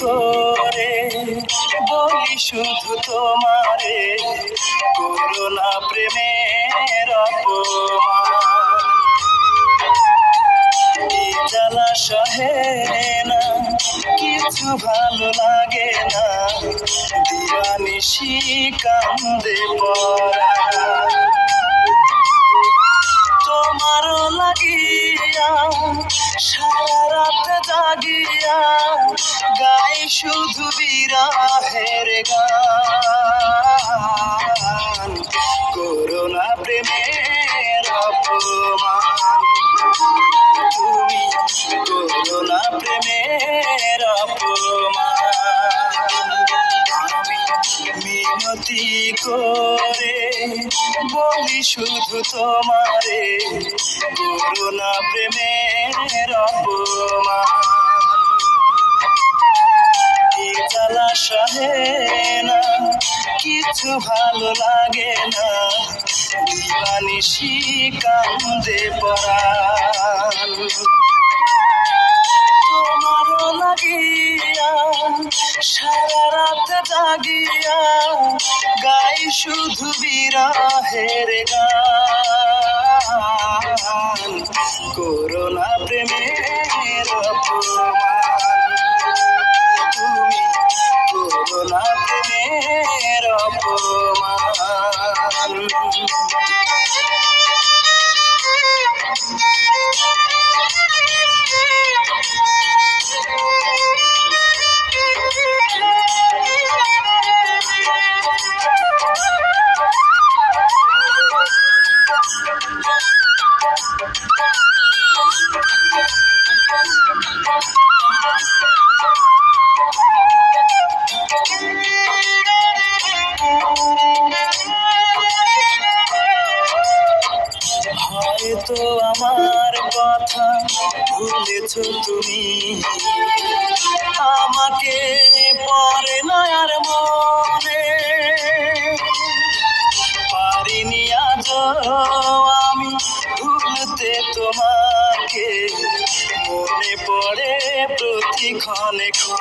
করে বলি শুধু তোমারে কিছু ভালো লাগে না। দিবানিশি কান্দে পড়া। তোমারও লাগিয়া সারা রাত জাগিয়া, গাই শুধু বিরাহের গান। মিনতি করে, বলি শুধু তোমারে করোনা প্রেমের অপমান। সহে না, কিছু ভালো লাগে না দিবানিশি কান্দে পরাণ। জাগিয়া গাই শুধু বিরাহের গান। করোনা প্রেমের তুমি করোনা প্রেমের অপমান। আমার কথা ভুলেছ তুমি। আমাকে পরে না আর মনে। পারিনি আজ আমি ভুলতে তোমাকে। মনে পড়ে প্রতি ক্ষণে ক্ষণে